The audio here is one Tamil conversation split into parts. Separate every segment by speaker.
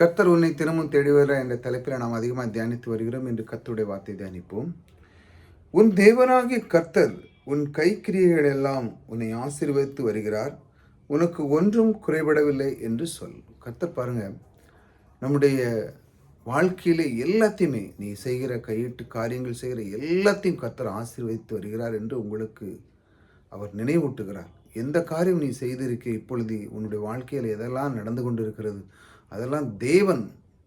Speaker 1: கர்த்தர் உன்னை தினமும் தேடிவர என்ற தலைப்பில் நாம் அதிகமாக தியானித்து வருகிறோம். என்று கர்த்தருடைய வார்த்தை தியானிப்போம். உன் தேவனாகிய கர்த்தர் உன் கைக்கிரியைகள் எல்லாம் உன்னை ஆசீர்வதித்து வருகிறார். உனக்கு ஒன்றும் குறைபடவில்லை என்று சொல். கர்த்தர் பாருங்க நம்முடைய வாழ்க்கையில எல்லாத்தையுமே நீ செய்கிற கையிட்டு காரியங்கள் செய்கிற எல்லாத்தையும் கர்த்தர் ஆசீர்வதித்து வருகிறார் என்று உங்களுக்கு அவர் நினைவூட்டுகிறார். எந்த காரியம் நீ செய்திருக்கே இப்பொழுது உன்னுடைய வாழ்க்கையில் எதெல்லாம் நடந்து கொண்டிருக்கிறது? அதெல்லாம் தேவன்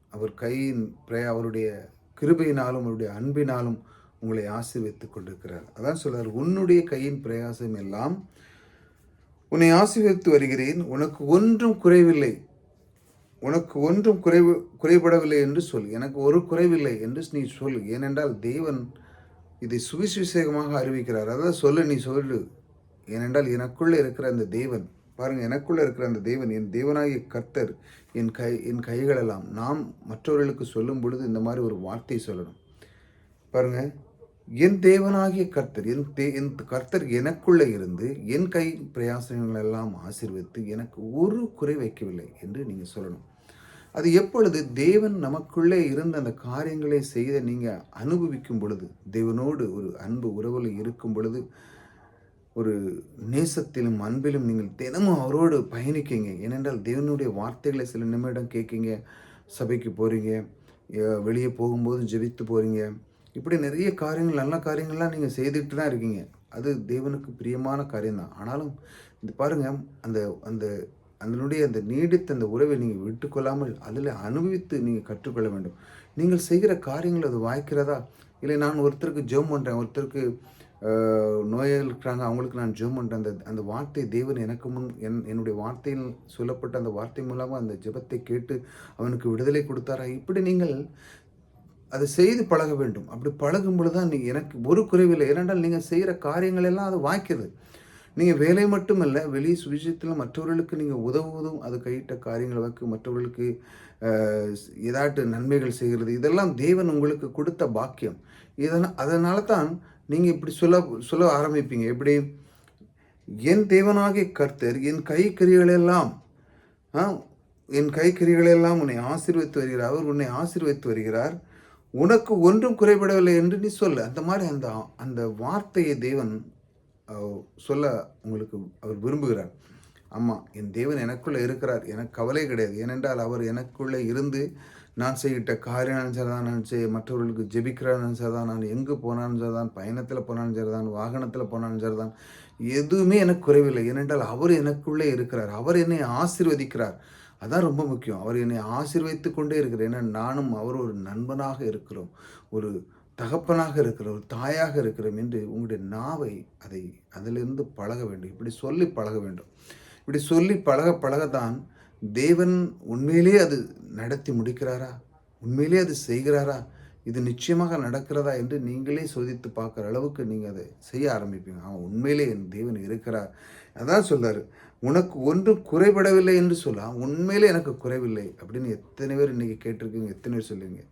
Speaker 1: அவர் கையின் பிரே அவருடைய கிருபையினாலும் அவருடைய அன்பினாலும் உங்களை ஆசீர்வதித்துக் கொண்டிருக்கிறார். அதான் சொல்றார் உன்னுடைய கையின் பிரயாசம் எல்லாம் உன்னை ஆசீர்வித்து வருகிறேன். உனக்கு ஒன்றும் குறைவில்லை. உனக்கு ஒன்றும் குறைவு குறைபடவில்லை என்று சொல். எனக்கு ஒரு குறைவில்லை என்று நீ சொல். ஏனென்றால் தேவன் இதை சுவிசேஷமாக அறிவிக்கிறார். அதாவது சொல்லு நீ சொல்லு. ஏனென்றால் எனக்குள்ளே இருக்கிற அந்த தேவன் பாருங்க எனக்குள்ளே இருக்கிற அந்த தேவன் என் தேவனாகிய கர்த்தர் என் கை என் கைகளெல்லாம் நாம் மற்றவர்களுக்கு சொல்லும் பொழுது இந்த மாதிரி ஒரு வார்த்தை சொல்லணும். பாருங்க என் தேவனாகிய கர்த்தர் என் தே என் கர்த்தர் எனக்குள்ளே இருந்து என் கை பிரயாசனங்களெல்லாம் ஆசிர்வித்து ஆசீர்வதித்து எனக்கு ஒரு குறை வைக்கவில்லை என்று நீங்கள் சொல்லணும். அது எப்பொழுது தேவன் நமக்குள்ளே இருந்த அந்த காரியங்களை செய்த நீங்கள் அனுபவிக்கும் பொழுது தேவனோடு ஒரு அன்பு உறவில் இருக்கும் பொழுது ஒரு நேசத்திலும் அன்பிலும் நீங்கள் தினமும் அவரோடு பயணிக்கீங்க. ஏனென்றால் தேவனுடைய வார்த்தைகளை சில நிமிடம் கேட்கீங்க. சபைக்கு போகிறீங்க வெளியே போகும்போது ஜெபித்து போகிறீங்க இப்படி நிறைய காரியங்கள் நல்ல காரியங்கள்லாம் நீங்கள் செய்துட்டு தான் இருக்கீங்க. அது தேவனுக்கு பிரியமான காரியம்தான். ஆனாலும் இந்த பாருங்கள் அந்த அந்த அதனுடைய அந்த நீடித்த அந்த உறவை நீங்கள் விட்டுக்கொள்ளாமல் அதில் அனுபவித்து நீங்கள் கற்றுக்கொள்ள வேண்டும். நீங்கள் செய்கிற காரியங்கள் அது வாய்க்கிறதா? இல்லை நான் ஒருத்தருக்கு ஜெபம் பண்ணுறேன் ஒருத்தருக்கு நோயாளிகள் இருக்கிறாங்க அவங்களுக்கு நான் ஜெபம் பண்ணுறேன் அந்த அந்த வார்த்தை தேவன் எனக்கு முன் என் என்னுடைய வார்த்தையில் சொல்லப்பட்ட அந்த வார்த்தை மூலமாக அந்த ஜெபத்தை கேட்டு அவனுக்கு விடுதலை கொடுத்தாரா? இப்படி நீங்கள் அதை செய்து பழக வேண்டும். அப்படி பழகும் பொழுது தான் நீங்கள் எனக்கு ஒரு குறைவில்லை ஏனென்றால் நீங்கள் செய்கிற காரியங்கள் எல்லாம் அது வாய்க்குது நீங்கள் வேலை மட்டுமல்ல வெளி சுவிஷயத்தில் மற்றவர்களுக்கு நீங்கள் உதவுவதும் அது கையிட்ட காரியங்களை வைக்க மற்றவர்களுக்கு ஏதாட்டு நன்மைகள் செய்கிறது. இதெல்லாம் தேவன் உங்களுக்கு கொடுத்த பாக்கியம். இதனால் அதனால தான் நீங்கள் இப்படி சொல்ல சொல்ல ஆரம்பிப்பீங்க. எப்படி? என் தேவனாகிய கர்த்தர் என் கைக்கறிகளெல்லாம் என் கைக்கறிகளெல்லாம் உன்னை ஆசீர்வித்து வருகிறார். அவர் உன்னை ஆசீர்வித்து வருகிறார். உனக்கு ஒன்றும் குறைபடவில்லை என்று நீ சொல்ல. அந்த மாதிரி அந்த அந்த வார்த்தையை தேவன் சொல்ல உங்களுக்கு அவர் விரும்புகிறார். ஆமாம் என் தேவன் எனக்குள்ளே இருக்கிறார். எனக்கு கவலை கிடையாது. ஏனென்றால் அவர் எனக்குள்ளே இருந்து நான் செய்கிட்ட காரியம் சரிதான் நான் செய் மற்றவர்களுக்கு ஜெபிக்கிறான்னு சரிதான் நான் எங்கே போனாலும் சரிதான் பயணத்தில் போனாலும் சரிதான் வாகனத்தில் போனாலும் சரிதான். எதுவுமே எனக்கு குறைவில்லை. ஏனென்றால் அவர் எனக்குள்ளே இருக்கிறார். அவர் என்னை ஆசிர்வதிக்கிறார். அதான் ரொம்ப முக்கியம். அவர் என்னை ஆசிர்வதித்து கொண்டே இருக்கிறார். ஏன்னா நானும் அவர் ஒரு நண்பனாக இருக்கிறோம். ஒரு தகப்பனாக இருக்கிற ஒரு தாயாக இருக்கிறோம் என்று உங்களுடைய நாவை அதை அதிலிருந்து பழக வேண்டும். இப்படி சொல்லி பழக வேண்டும். இப்படி சொல்லி பழக பழகத்தான் தேவன் உண்மையிலே அது நடத்தி முடிக்கிறாரா? உண்மையிலே அது செய்கிறாரா? இது நிச்சயமாக நடக்கிறதா என்று நீங்களே சோதித்து பார்க்குற அளவுக்கு நீங்கள் அதை செய்ய ஆரம்பிப்பீங்க. அவன் உண்மையிலே என் தேவன் இருக்கிறார். அதான் சொல்கிறார் உனக்கு ஒன்றும் குறைபடவில்லை என்று சொல்லலாம் உண்மையிலே எனக்கு குறைவில்லை அப்படின்னு எத்தனை பேர் இன்றைக்கி கேட்டிருக்கீங்க எத்தனை பேர் சொல்லுவீங்க?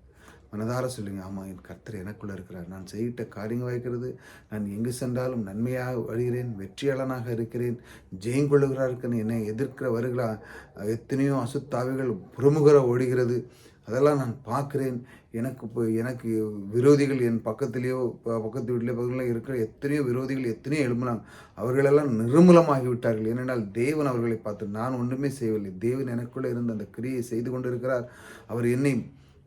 Speaker 1: மனதார சொல்லுங்க ஆமாம் என் கர்த்தர் எனக்குள்ளே இருக்கிறார். நான் செய்கிட்ட காரியங்கள் வைக்கிறது நான் எங்கு சென்றாலும் நன்மையாக வருகிறேன் வெற்றியாளனாக இருக்கிறேன் ஜெயங்கொள்ளுகிறார் என்னை எதிர்க்கிற வருகிற எத்தனையோ அசுத்தாவிகள் புறமுகர ஓடுகிறது. அதெல்லாம் நான் பார்க்குறேன். எனக்கு இப்போ எனக்கு விரோதிகள் என் பக்கத்துலேயோ பக்கத்து வீட்டிலே பக்கத்தில் இருக்கிற எத்தனையோ விரோதிகள் எத்தனையோ எழுப்பினாங்க அவர்களெல்லாம் நிர்மூலமாகி விட்டார்கள் ஏனென்றால் தேவன் அவர்களை பார்த்து நான் ஒன்றுமே செய்யவில்லை. தேவன் எனக்குள்ளே இருந்து அந்த கிரியை செய்து கொண்டிருக்கிறார். அவர் என்னை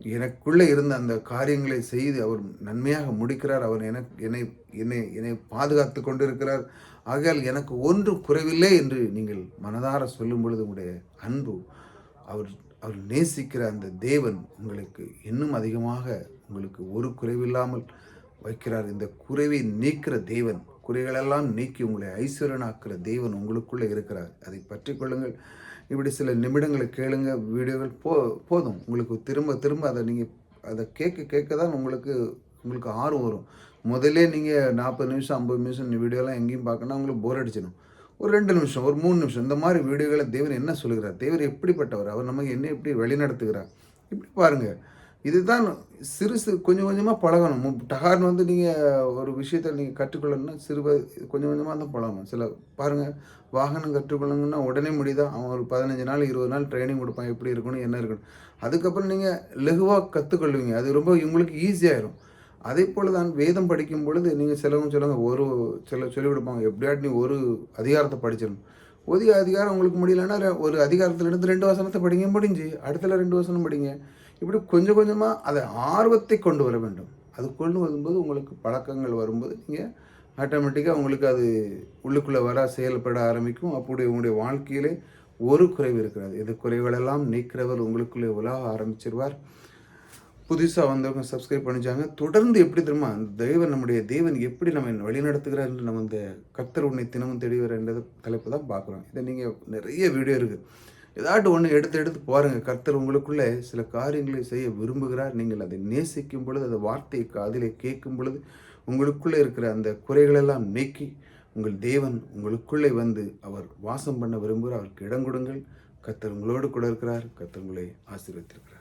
Speaker 1: எனக்குள்ளே இருந்த அந்த காரியங்களை செய்து அவர் நன்மையாக முடிக்கிறார். அவர் எனக்கு என்னை என்னை என்னை பாதுகாத்து கொண்டிருக்கிறார். ஆகையால் எனக்கு ஒன்றும் குறைவில்லை என்று நீங்கள் மனதார சொல்லும் பொழுது உங்களுடைய அன்பு அவர் அவர் நேசிக்கிற அந்த தேவன் உங்களுக்கு இன்னும் அதிகமாக உங்களுக்கு ஒரு குறைவில்லாமல் வைக்கிறார். இந்த குறைவை நீக்கிற தேவன் குறைகளெல்லாம் நீக்கி உங்களை ஐஸ்வரனாக்குற தேவன் உங்களுக்குள்ளே இருக்கிறார். அதை பற்றி கொள்ளுங்கள். இப்படி சில நிமிடங்களை கேளுங்க வீடியோகள் போ போதும். உங்களுக்கு திரும்ப திரும்ப அதை நீங்கள் அதை கேட்க கேட்க தான் உங்களுக்கு உங்களுக்கு ஆர்வம் வரும். முதல்ல நீங்கள் நாற்பது நிமிஷம் ஐம்பது நிமிஷம் வீடியோலாம் எங்கேயும் பார்க்கணும் உங்களுக்கு போர் அடிச்சிடும். ஒரு ரெண்டு நிமிஷம் ஒரு மூணு நிமிஷம் இந்த மாதிரி வீடியோகளை தேவர் என்ன சொல்லுகிறார்? தேவர் எப்படிப்பட்டவர்? அவர் நமக்கு என்ன எப்படி வழிநடத்துகிறார் இப்படி பாருங்கள் இதுதான் சிறு சிறு கொஞ்சம் கொஞ்சமாக பழகணும். டகார்னு வந்து நீங்கள் ஒரு விஷயத்தை நீங்கள் கற்றுக்கொள்ளணும்னா சிறு கொஞ்சம் கொஞ்சமாக தான் பழகணும். சில பாருங்கள் வாகனம் கற்றுக்கொள்ளணும்னா உடனே முடியுதா? அவன் ஒரு பதினஞ்சு நாள் இருபது நாள் ட்ரைனிங் கொடுப்பான். எப்படி இருக்கணும் என்ன இருக்கணும். அதுக்கப்புறம் நீங்கள் லெகுவாக கற்றுக்கொள்வீங்க அது ரொம்ப உங்களுக்கு ஈஸியாயிரும் அதே போல் தான் வேதம் படிக்கும் பொழுது நீங்கள் சிலவங்க சொல்லுங்க ஒரு சில சொல்லிக் கொடுப்பாங்க எப்படியாட்டு நீ ஒரு அதிகாரத்தை படிச்சிடணும். ஒரு அதிகாரம் உங்களுக்கு முடியலன்னா ஒரு அதிகாரத்துலேருந்து ரெண்டு வசனத்தை படிங்க முடிஞ்சு. அடுத்தல ரெண்டு வசனம் படிங்க. இப்படி கொஞ்சம் கொஞ்சமாக அதை ஆர்வத்தை கொண்டு வர வேண்டும். அது கொண்டு வரும்போது உங்களுக்கு பழக்கங்கள் வரும்போது நீங்கள் ஆட்டோமேட்டிக்காக உங்களுக்கு அது உள்ளுக்குள்ளே வர செயல்பட ஆரம்பிக்கும். அப்படி உங்களுடைய வாழ்க்கையிலே ஒரு குறைவு இருக்கிறது. இது குறைகளெல்லாம் நீக்கிறவர் உங்களுக்குள்ளே உலக ஆரம்பிச்சிருவார். புதுசாக வந்தவங்க சப்ஸ்கிரைப் பண்ணிச்சாங்க. தொடர்ந்து எப்படி தெரியுமா அந்த தெய்வன் நம்முடைய தெய்வன் எப்படி நம்ம வழி நடத்துகிறார் என்று நம்ம இந்த கத்தர் உன்னை தினமும் தேடி என்ற தலைப்பு தான் பார்க்குறோம். இதை நீங்கள் நிறைய வீடியோ இருக்குது ஏதாட்டு ஒன்று எடுத்து எடுத்து பாருங்கள் கர்த்தர் உங்களுக்குள்ளே சில காரியங்களை செய்ய விரும்புகிறார். நீங்கள் அதை நேசிக்கும் பொழுது அந்த வார்த்தையை காதிலே கேட்கும் பொழுது உங்களுக்குள்ளே இருக்கிற அந்த குறைகளெல்லாம் நீக்கி உங்கள் தேவன் உங்களுக்குள்ளே வந்து அவர் வாசம் பண்ண விரும்புகிறார். அவருக்கு இடம் கொடுங்கள் கத்தர் உங்களோடு கூட இருக்கிறார். கத்தர் உங்களை ஆசீர்வதித்திருக்கிறார்.